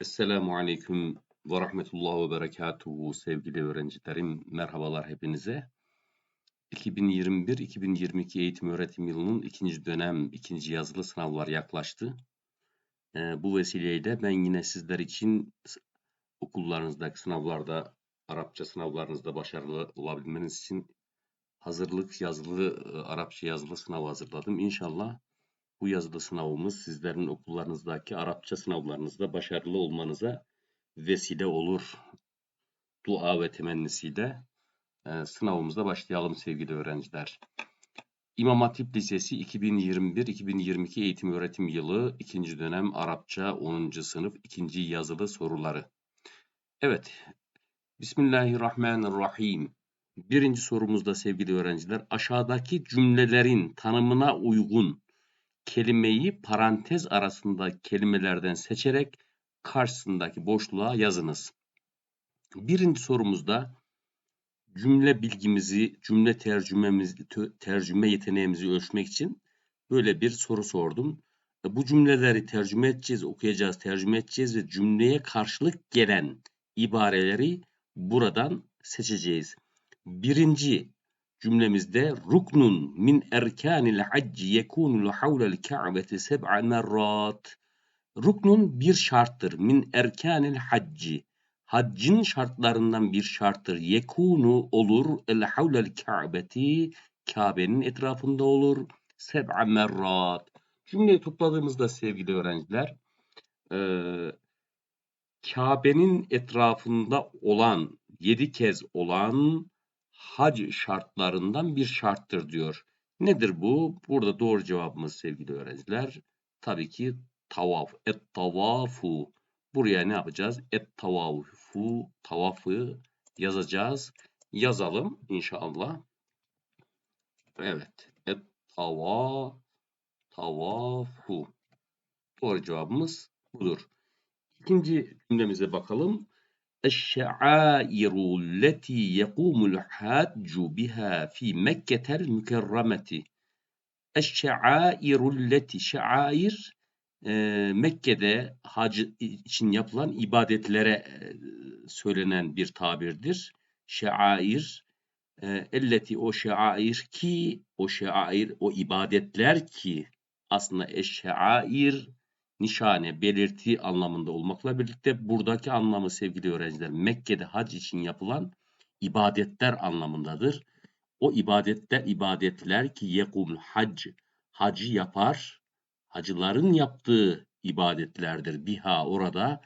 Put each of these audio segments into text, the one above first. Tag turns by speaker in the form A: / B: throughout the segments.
A: Esselamu Aleyküm ve Rahmetullah ve Berekatuhu sevgili öğrencilerim. Merhabalar hepinize. 2021-2022 eğitim öğretim yılının ikinci dönem, ikinci yazılı sınavlar yaklaştı. Ee, bu vesileyle ben yine sizler için okullarınızdaki sınavlarda, Arapça sınavlarınızda başarılı olabilmeniz için hazırlık yazılı, e, Arapça yazılı sınav hazırladım. İnşallah bu yazılı sınavımız sizlerin okullarınızdaki Arapça sınavlarınızda başarılı olmanıza vesile olur. Dua ve temennisiyle e, sınavımıza başlayalım sevgili öğrenciler. İmam Hatip Lisesi 2021-2022 eğitim öğretim yılı 2. dönem Arapça 10. sınıf 2. yazılı soruları. Evet. Bismillahirrahmanirrahim. Birinci sorumuzda sevgili öğrenciler aşağıdaki cümlelerin tanımına uygun kelimeyi parantez arasında kelimelerden seçerek karşısındaki boşluğa yazınız. Birinci sorumuzda cümle bilgimizi, cümle tercümemizi, tercüme yeteneğimizi ölçmek için böyle bir soru sordum. E, bu cümleleri tercüme edeceğiz, okuyacağız, tercüme edeceğiz ve cümleye karşılık gelen ibareleri buradan seçeceğiz. Birinci cümlemizde ruknun min erkanil hacci yekunu havlel ka'beti seb'a merrat. Ruknun bir şarttır. Min erkanil hacci. Haccın şartlarından bir şarttır. Yekunu olur. El havlel ka'beti. Kabe'nin etrafında olur. Seb'a merrat. Cümleyi topladığımızda sevgili öğrenciler e, Kabe'nin etrafında olan, yedi kez olan hac şartlarından bir şarttır diyor. Nedir bu? Burada doğru cevabımız sevgili öğrenciler. Tabii ki tavaf. Et tavafu. Buraya ne yapacağız? Et tavafu. Tavafı yazacağız. Yazalım inşallah. Evet. Et tava tavafu. Doğru cevabımız budur. İkinci cümlemize bakalım. الشعائر التي يقوم الحاج بها في مكة المكرمة الشعائر التي şair e, Mekke'de hac için yapılan ibadetlere e, söylenen bir tabirdir. Şair e, elleti o şair ki o şair o ibadetler ki aslında eşşair nişane, belirti anlamında olmakla birlikte buradaki anlamı sevgili öğrenciler Mekke'de hac için yapılan ibadetler anlamındadır. O ibadetler ibadetler ki yekum hac hacı yapar. Hacıların yaptığı ibadetlerdir. Biha orada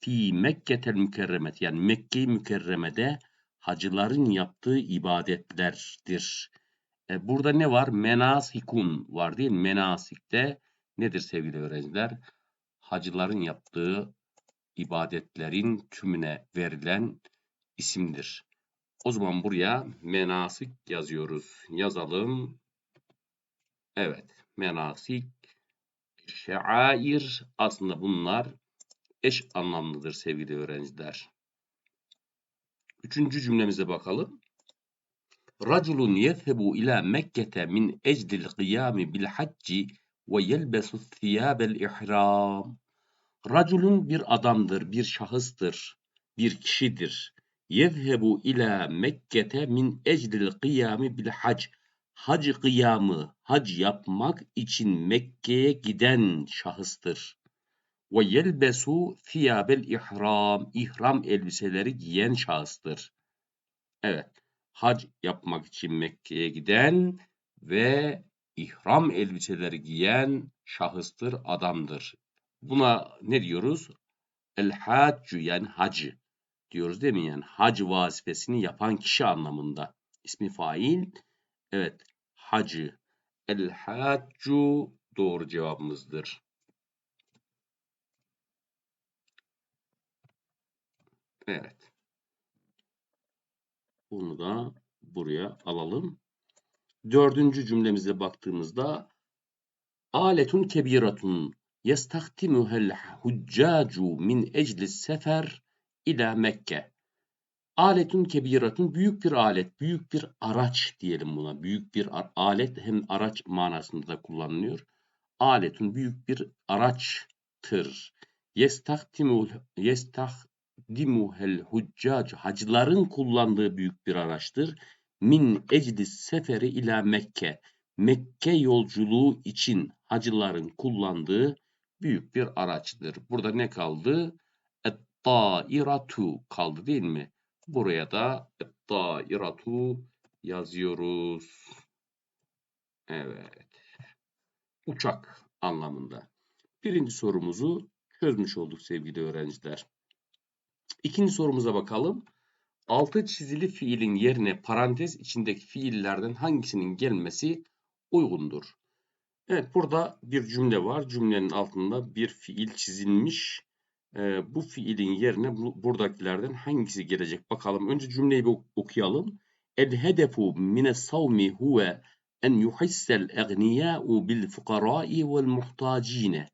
A: fi Mekketel mükerremet yani Mekke-i Mükerreme'de hacıların yaptığı ibadetlerdir. E, burada ne var? Menasikun var değil mi? Menasikte nedir sevgili öğrenciler? hacıların yaptığı ibadetlerin tümüne verilen isimdir. O zaman buraya menasik yazıyoruz. Yazalım. Evet, menasik, şair aslında bunlar eş anlamlıdır sevgili öğrenciler. Üçüncü cümlemize bakalım. Raculun yezhebu ila Mekke'te min ecdil kıyami bil hacci ve yelbesu thiyâbel ihram. Raculun bir adamdır, bir şahıstır, bir kişidir. Yezhebu ila Mekke'te min eclil kıyami bil hac. Hac kıyamı, hac yapmak için Mekke'ye giden şahıstır. Ve yelbesu thiyabel ihram. İhram elbiseleri giyen şahıstır. Evet, hac yapmak için Mekke'ye giden ve ihram elbiseleri giyen şahıstır, adamdır. Buna ne diyoruz? El haccu yani hacı diyoruz değil mi? Yani hac vazifesini yapan kişi anlamında. İsmi fail. Evet. Hacı. El haccu doğru cevabımızdır. Evet. Bunu da buraya alalım. Dördüncü cümlemize baktığımızda aletun kebiratun yestaktimuhel huccacu min eclis sefer ila Mekke. Aletun kebiratun büyük bir alet, büyük bir araç diyelim buna. Büyük bir alet hem araç manasında da kullanılıyor. Aletun büyük bir araçtır. Yestakdimu yestakdimuhel huccac hacıların kullandığı büyük bir araçtır. Min eclis seferi ila Mekke. Mekke yolculuğu için hacıların kullandığı büyük bir araçtır. Burada ne kaldı? Et-tairatu kaldı değil mi? Buraya da et-tairatu yazıyoruz. Evet. Uçak anlamında. Birinci sorumuzu çözmüş olduk sevgili öğrenciler. İkinci sorumuza bakalım. Altı çizili fiilin yerine parantez içindeki fiillerden hangisinin gelmesi uygundur? Evet burada bir cümle var. Cümlenin altında bir fiil çizilmiş. Ee, bu fiilin yerine bu, buradakilerden hangisi gelecek bakalım. Önce cümleyi bir okuyalım. El hedefu mine savmi huve en yuhissel egniyâ'u bil fukarâ'i vel muhtacine.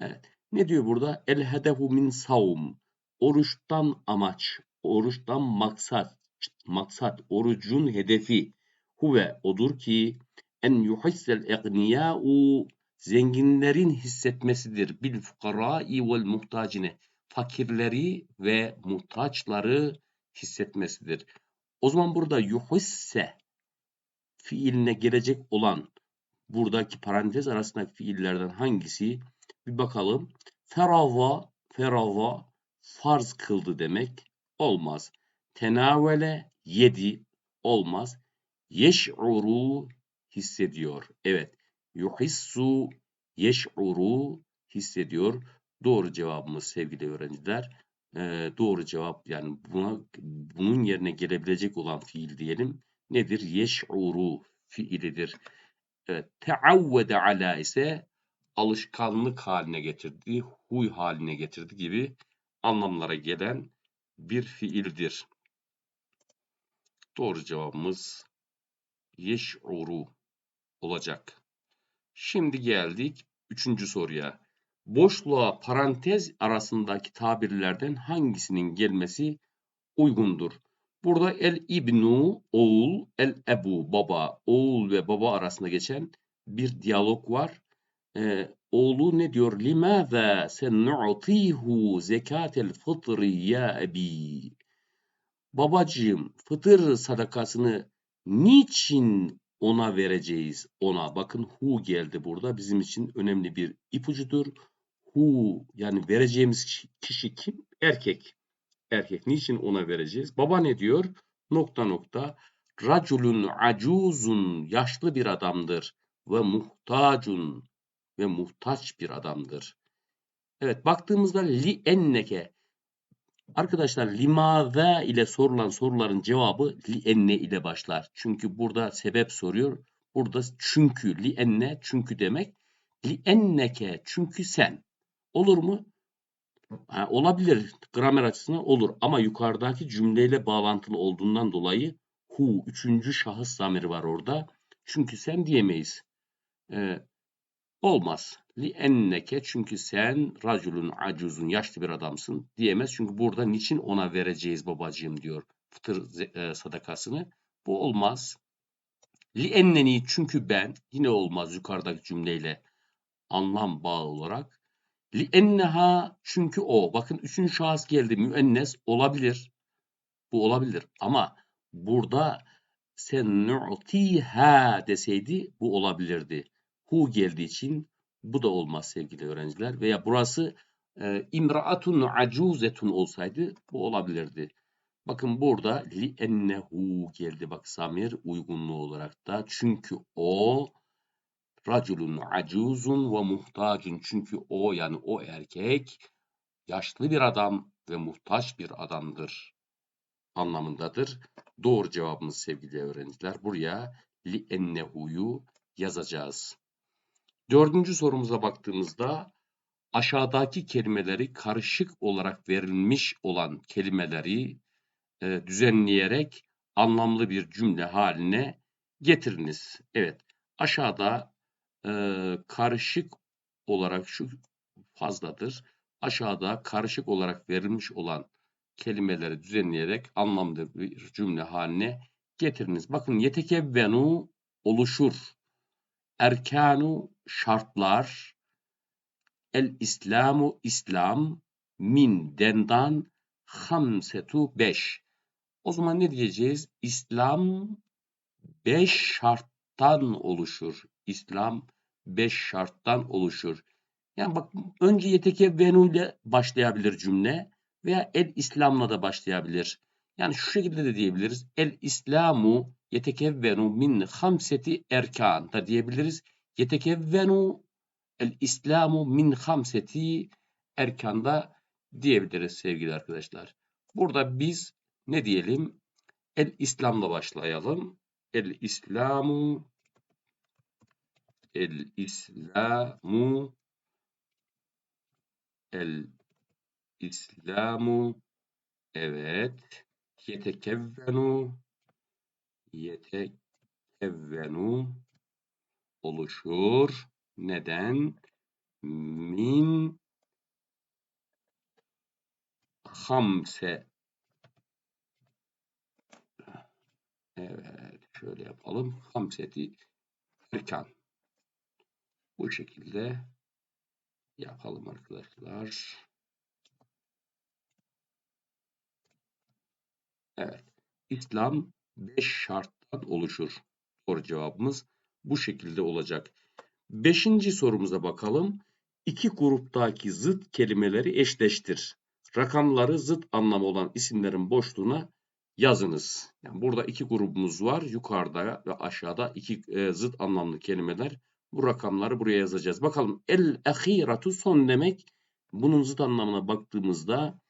A: Evet. Ne diyor burada? El hedefu min savm. Oruçtan amaç, oruçtan maksat, maksat, orucun hedefi. Huve odur ki en yuhissel egniyâ'u zenginlerin hissetmesidir. Bil fukarâ'i vel muhtacine. Fakirleri ve muhtaçları hissetmesidir. O zaman burada yuhisse fiiline gelecek olan buradaki parantez arasındaki fiillerden hangisi? Bir bakalım. Ferava, ferava farz kıldı demek olmaz. Tenavele yedi olmaz. Yeş'uru hissediyor. Evet. Yuhissu yeş'uru hissediyor. Doğru cevabımız sevgili öğrenciler. Ee, doğru cevap yani buna bunun yerine gelebilecek olan fiil diyelim. Nedir? Yeş'uru fiilidir. Evet. Teavvede ala ise alışkanlık haline getirdi, huy haline getirdi gibi anlamlara gelen bir fiildir. Doğru cevabımız yeş'uru olacak. Şimdi geldik üçüncü soruya. Boşluğa parantez arasındaki tabirlerden hangisinin gelmesi uygundur? Burada el ibnu oğul, el ebu baba, oğul ve baba arasında geçen bir diyalog var. Ee, oğlu ne diyor? Limâzâ sennu'tihu zekatel fıtri ya ebi. Babacığım fıtır sadakasını niçin ona vereceğiz ona. Bakın hu geldi burada. Bizim için önemli bir ipucudur. Hu yani vereceğimiz kişi kim? Erkek. Erkek. Niçin ona vereceğiz? Baba ne diyor? Nokta nokta. Raculun acuzun yaşlı bir adamdır ve muhtacun ve muhtaç bir adamdır. Evet baktığımızda li enneke Arkadaşlar limaza ile sorulan soruların cevabı li enne ile başlar. Çünkü burada sebep soruyor. Burada çünkü li enne çünkü demek. Li enneke çünkü sen. Olur mu? Ha, olabilir. Gramer açısından olur. Ama yukarıdaki cümleyle bağlantılı olduğundan dolayı hu üçüncü şahıs zamiri var orada. Çünkü sen diyemeyiz. Ee, olmaz. Li enneke çünkü sen raculun acuzun yaşlı bir adamsın diyemez. Çünkü burada niçin ona vereceğiz babacığım diyor fıtır e, sadakasını. Bu olmaz. Li enneni çünkü ben yine olmaz yukarıdaki cümleyle anlam bağı olarak. Li enneha çünkü o. Bakın üçüncü şahıs geldi müennes olabilir. Bu olabilir ama burada sen nu'tiha deseydi bu olabilirdi. Hu geldiği için bu da olmaz sevgili öğrenciler. Veya burası e, imraatun acuzetun olsaydı bu olabilirdi. Bakın burada li ennehu geldi bak samir uygunluğu olarak da. Çünkü o raculun acuzun ve muhtacun. Çünkü o yani o erkek yaşlı bir adam ve muhtaç bir adamdır anlamındadır. Doğru cevabımız sevgili öğrenciler. Buraya li ennehu'yu yazacağız. Dördüncü sorumuza baktığımızda aşağıdaki kelimeleri karışık olarak verilmiş olan kelimeleri e, düzenleyerek anlamlı bir cümle haline getiriniz. Evet aşağıda e, karışık olarak şu fazladır. Aşağıda karışık olarak verilmiş olan kelimeleri düzenleyerek anlamlı bir cümle haline getiriniz. Bakın yetekevvenu oluşur erkanu şartlar El İslamu İslam min dendan hamsetu beş. O zaman ne diyeceğiz? İslam beş şarttan oluşur. İslam beş şarttan oluşur. Yani bak önce yetekevvenu ile başlayabilir cümle veya el İslam'la da başlayabilir. Yani şu şekilde de diyebiliriz. El İslamu yetekevvenu min hamseti erkan da diyebiliriz. Yetekevvenu el İslamu min hamseti erkanda diyebiliriz sevgili arkadaşlar. Burada biz ne diyelim? El İslam'la başlayalım. El İslamu El İslamu El İslamu evet yetekevvenu yetekevvenu oluşur. Neden? Min hamse Evet, şöyle yapalım. Hamseti erkan. Bu şekilde yapalım arkadaşlar. Evet. İslam 5 şarttan oluşur. Doğru cevabımız bu şekilde olacak. Beşinci sorumuza bakalım. İki gruptaki zıt kelimeleri eşleştir. Rakamları zıt anlamı olan isimlerin boşluğuna yazınız. Yani burada iki grubumuz var. Yukarıda ve aşağıda iki e, zıt anlamlı kelimeler. Bu rakamları buraya yazacağız. Bakalım el ahiratu son demek. Bunun zıt anlamına baktığımızda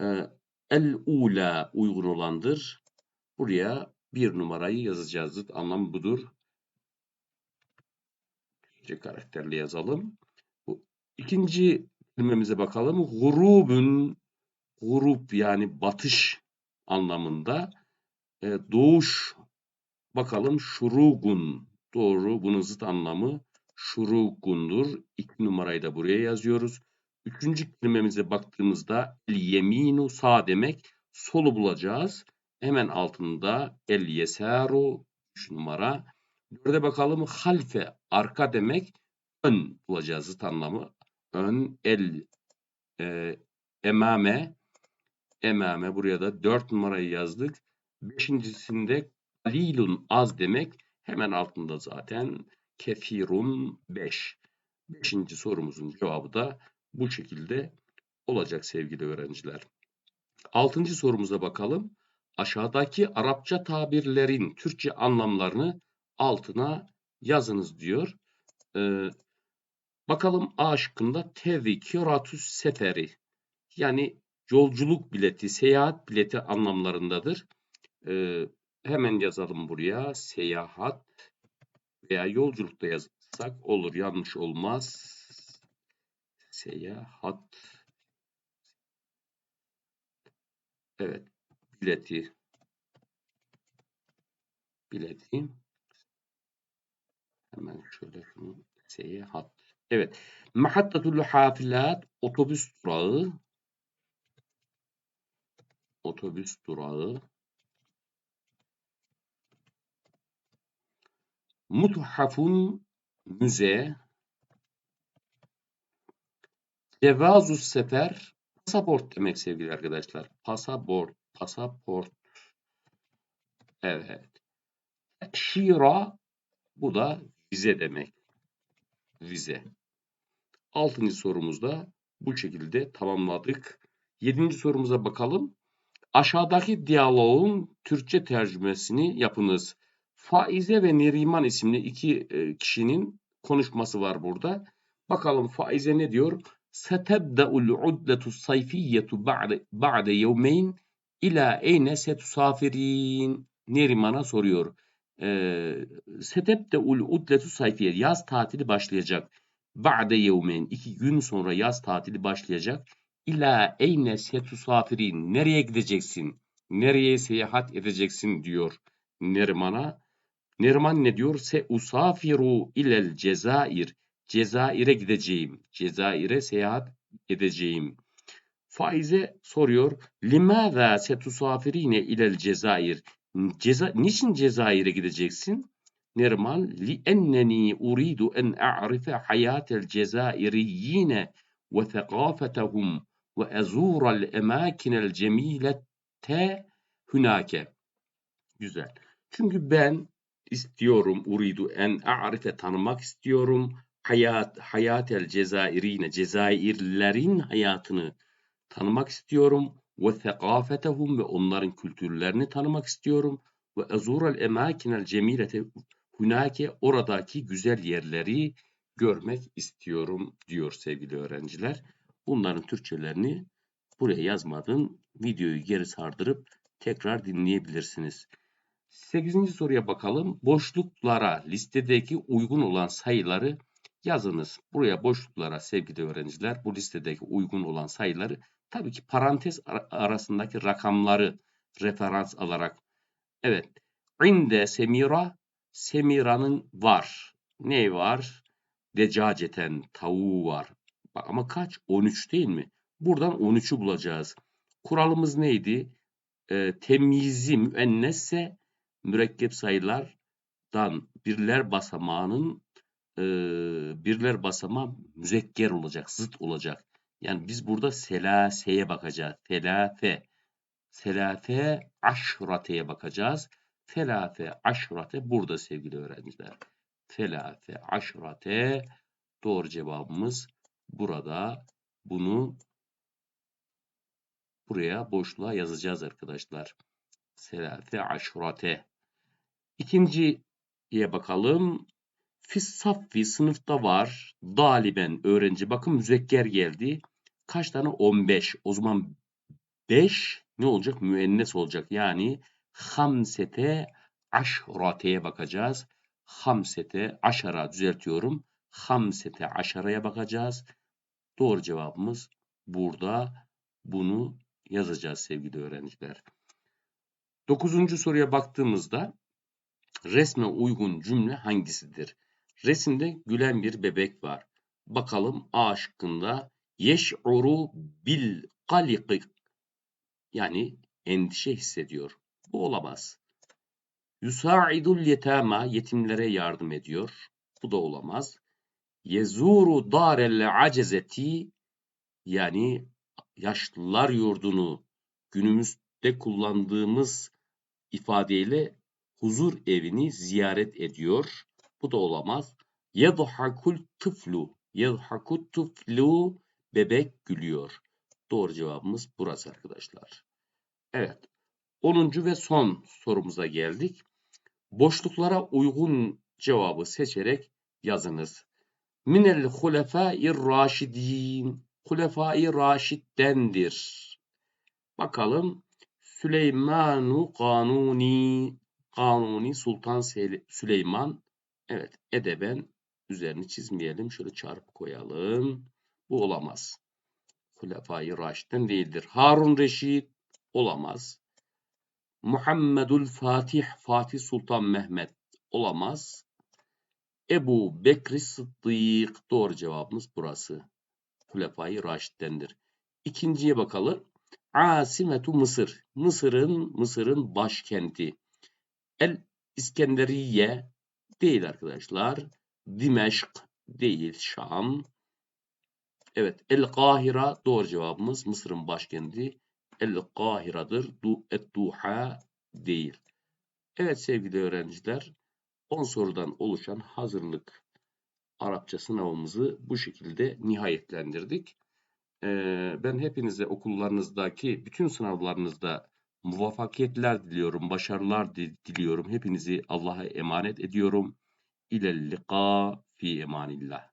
A: e, el ula uygun olandır. Buraya bir numarayı yazacağız. Zıt anlam budur. İkinci karakterli yazalım. Bu ikinci kelimemize bakalım. Gurubun grup yani batış anlamında. E, doğuş bakalım şurugun doğru bunun zıt anlamı şurugundur. İki numarayı da buraya yazıyoruz. Üçüncü kelimemize baktığımızda yeminu sağ demek solu bulacağız. Hemen altında el yesaru 3 numara. Dörde bakalım halfe arka demek ön bulacağız zıt anlamı. Ön el e, emame emame buraya da 4 numarayı yazdık. Beşincisinde kalilun az demek hemen altında zaten kefirun 5. Beşinci sorumuzun cevabı da bu şekilde olacak sevgili öğrenciler. Altıncı sorumuza bakalım. Aşağıdaki Arapça tabirlerin Türkçe anlamlarını altına yazınız diyor. Ee, bakalım A şıkkında tevikiratus seferi yani yolculuk bileti, seyahat bileti anlamlarındadır. Ee, hemen yazalım buraya. Seyahat veya yolculukta yazsak olur. Yanlış olmaz. Seyahat. Evet. Bileti. Bileti. Hemen şöyle şunu seyahat. Evet. Mahattatul hafilat otobüs durağı otobüs durağı Muthafun müze Cevazus sefer pasaport demek sevgili arkadaşlar. Pasaport, pasaport. Evet. Şira bu da vize demek. Vize. Altıncı sorumuzda bu şekilde tamamladık. Yedinci sorumuza bakalım. Aşağıdaki diyaloğun Türkçe tercümesini yapınız. Faize ve Neriman isimli iki e, kişinin konuşması var burada. Bakalım Faize ne diyor? Setebda'ul udletu sayfiyyetu ba'de yevmeyn ila eyne setusafirin? Neriman'a soruyor. Ee, Setebda'ul udletu sayfiye yaz tatili başlayacak. Ba'de yevmeyn iki gün sonra yaz tatili başlayacak. İla eyne setusafirin? Nereye gideceksin? Nereye seyahat edeceksin diyor Neriman'a. Neriman ne diyor? Se usafiru ilel Cezayir. Cezayir'e gideceğim. Cezayir'e seyahat edeceğim faize soruyor. Limâzâ setusafirîne ilel Cezayir. Ceza, niçin Cezayir'e gideceksin? Nerman li enneni uridu en a'rife hayatel cezairiyyine ve thekafetehum ve ezural emâkinel cemîlette hünake. Güzel. Çünkü ben istiyorum uridu en a'rife tanımak istiyorum hayat hayatel cezairine Cezayirlerin hayatını tanımak istiyorum. Ve thekafetehum ve onların kültürlerini tanımak istiyorum. Ve ezurel emakinel cemilete hunake oradaki güzel yerleri görmek istiyorum diyor sevgili öğrenciler. Bunların Türkçelerini buraya yazmadım. Videoyu geri sardırıp tekrar dinleyebilirsiniz. 8. soruya bakalım. Boşluklara listedeki uygun olan sayıları yazınız. Buraya boşluklara sevgili öğrenciler bu listedeki uygun olan sayıları tabii ki parantez arasındaki rakamları referans alarak evet inde semira semiranın var. Ne var? Decaceten tavuğu var. Bak ama kaç? 13 değil mi? Buradan 13'ü bulacağız. Kuralımız neydi? E, temyizi müennesse mürekkep sayılardan birler basamağının e, birler basamağı müzekker olacak, zıt olacak. Yani biz burada selaseye bakacağız. Selafe. Selafe aşrateye bakacağız. Felafe aşrate burada sevgili öğrenciler. Felafe aşrate doğru cevabımız burada. Bunu buraya boşluğa yazacağız arkadaşlar. Selafe aşrate. İkinciye bakalım. Fissaffi sınıfta var. Daliben öğrenci. Bakın müzekker geldi. Kaç tane? 15. O zaman 5 ne olacak? Müennes olacak. Yani hamsete aşrateye bakacağız. Hamsete aşara düzeltiyorum. Hamsete aşaraya bakacağız. Doğru cevabımız burada. Bunu yazacağız sevgili öğrenciler. Dokuzuncu soruya baktığımızda resme uygun cümle hangisidir? Resimde gülen bir bebek var. Bakalım A şıkkında yeş'uru bil kalikik yani endişe hissediyor. Bu olamaz. Yusa'idul yetama yetimlere yardım ediyor. Bu da olamaz. Yezuru darel acezeti yani yaşlılar yurdunu günümüzde kullandığımız ifadeyle huzur evini ziyaret ediyor. Bu da olamaz. Yedhakul tıflu. Yedhakut tıflu. Bebek gülüyor. Doğru cevabımız burası arkadaşlar. Evet. 10. ve son sorumuza geldik. Boşluklara uygun cevabı seçerek yazınız. Minel hulefâir raşidin. Hulefâi raşiddendir. Bakalım. Süleymanu Kanuni. Kanuni Sultan Süleyman Evet, edeben üzerini çizmeyelim. Şöyle çarpı koyalım. Bu olamaz. Hulefai Raşid'den değildir. Harun Reşit olamaz. Muhammedul Fatih, Fatih Sultan Mehmet olamaz. Ebu Bekri Sıddık doğru cevabımız burası. Hulefai Raşid'dendir. İkinciye bakalım. Asimetu Mısır. Mısır'ın Mısır'ın başkenti. El İskenderiye değil arkadaşlar. Dimeşk değil Şam. Evet El Kahira doğru cevabımız Mısır'ın başkenti El Kahira'dır. Du et Duha değil. Evet sevgili öğrenciler 10 sorudan oluşan hazırlık Arapça sınavımızı bu şekilde nihayetlendirdik. Ee, ben hepinize okullarınızdaki bütün sınavlarınızda muvaffakiyetler diliyorum, başarılar diliyorum. Hepinizi Allah'a emanet ediyorum. İlel lika fi emanillah.